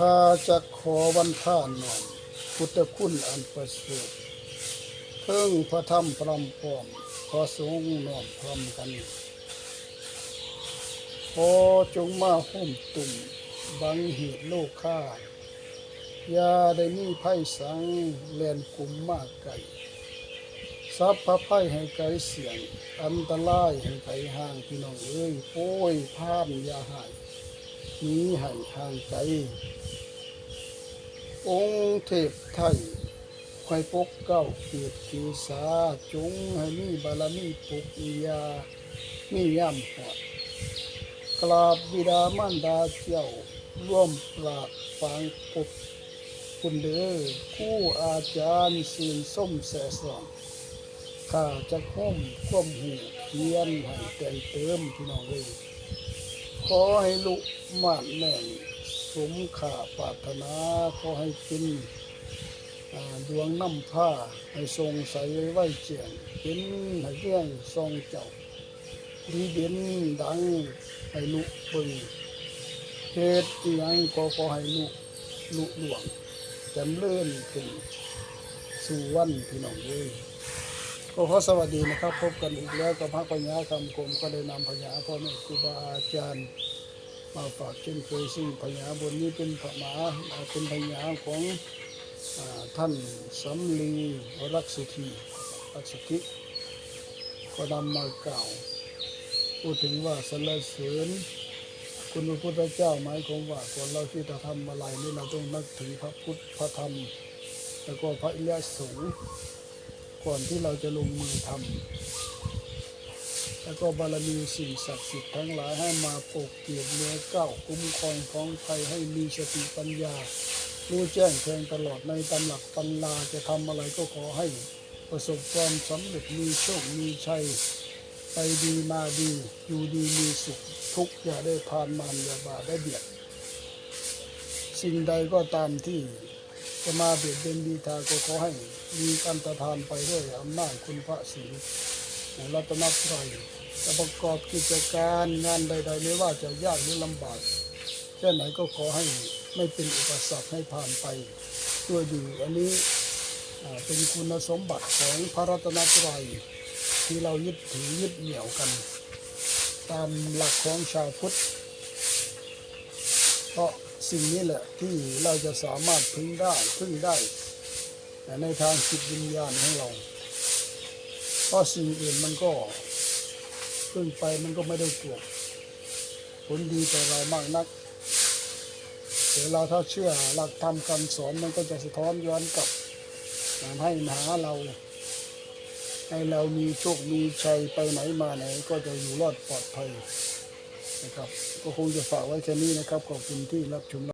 ข้าจะขอวันท่านนอมพุทธคุณอันประเสริฐเพิ่งพระธรรมพรำพร้อมพระสงฆ์น้อมพร้อมกันขอจงมาห่มตุ่มบังเหตุโลกข้าอย่าได้มีไพ่สังแลนกลุ่มมากไกลซัพระไพ่ให้ไกลเสียง อันตรายให้ไกลห่างพี่น้องเอ้ยโอ้ยพานอย่าหายนีให้ห่างไกล องค์เทพไทยคอยปกเก้าเกียรติกีสาจงให้มีบารมีปกิยามีย่ำหอดกราบบิดามารดาเจ้าร่วมปราบฟังปกคุณเด้อคู่อาจารย์สินส้มแสสองข้าจะห้มควมหูเขียนให้แต่งเติมพี่น้องเลยขอให้ลุกมาแน่น สมข่าปรารถนาขอให้เป็นดวงน้ำผ้าให้ทรงใสไว้เจียงเป็นให้เรื่องทรงเจ้าดีเด่นดังให้ลุเบิงเหตุยังก็ขอให้ลุลุหลวงจำเลื่อนขึ้นสู่วันพี่น้องเลยก็ขอสวัสดีนะครับ พบกันอีกแล้วกับพระปัญญาคำกรมก็ได้นำพญาพ่อแม่ครูบาอาจารย์ มาฝากเช่นเคยซึ่งพญาบนนี้เป็นพระมหาเป็นพญาของอท่านสำลีรักสุธีรักสุธิก็นำมากล่าวพูดถึงว่าสรรเสริญคุณพระพุทธเจ้าหมายความว่าก่อนเราที่จะทำอะไรนี่เราต้องนึกถึงพระพุทธพระธรรม แล้วก็พระอิริยสงฆ์ก่อนที่เราจะลงมือทำ แล้วก็บารมีสิ่งศักดิ์สิทธิ์ทั้งหลายให้มาปกเกียรเนื้อเก้าคุ้มครองท้องไทยให้มีสติปัญญา รู้แจ้งแทงตลอดในตำหลักตำลาจะทำอะไรก็ขอให้ประสบความสำเร็จมีโชค มีชัย ไปดีมาดี อยู่ดีมีสุขทุกอย่าได้พานมันอย่าบาได้เบียด สิ่งใดก็ตามที่จะมาเบียดเบียนดีทาก็ขอให้มีอันตรธานไปด้วยอำนาจคุณพระศรีรัตนตรัย จะประกอบกิจการงานใด ๆ ไม่ว่าจะยากหรือลำบากแค่ไหนก็ขอให้ไม่เป็นอุปสรรคให้ผ่านไปด้วยดีอันนี้เป็นคุณสมบัติของพระรัตนตรัยที่เรายึดถือยึดเหนี่ยวกัน ตามหลักของชาวพุทธ เพราะสิ่งนี้แหละที่เราจะสามารถพึ่งได้พึ่งได้ในทางจิตวิญญาณของเรา เพราะสิ่งอื่นมันก็ พึ่งไปมันก็ไม่ได้เกิดผลดีต่อเรามากนักแต่เราถ้าเชื่อหลักธรรมคำสอนมันก็จะสะท้อนย้อนกลับให้มหาเรา ให้เรามีโชคมีชัยไปไหนมาไหน ก็จะอยู่รอดปลอดภัยนะครับ ก็คงจะฝากไว้แค่นี้นะครับ ขอบคุณที่รับชม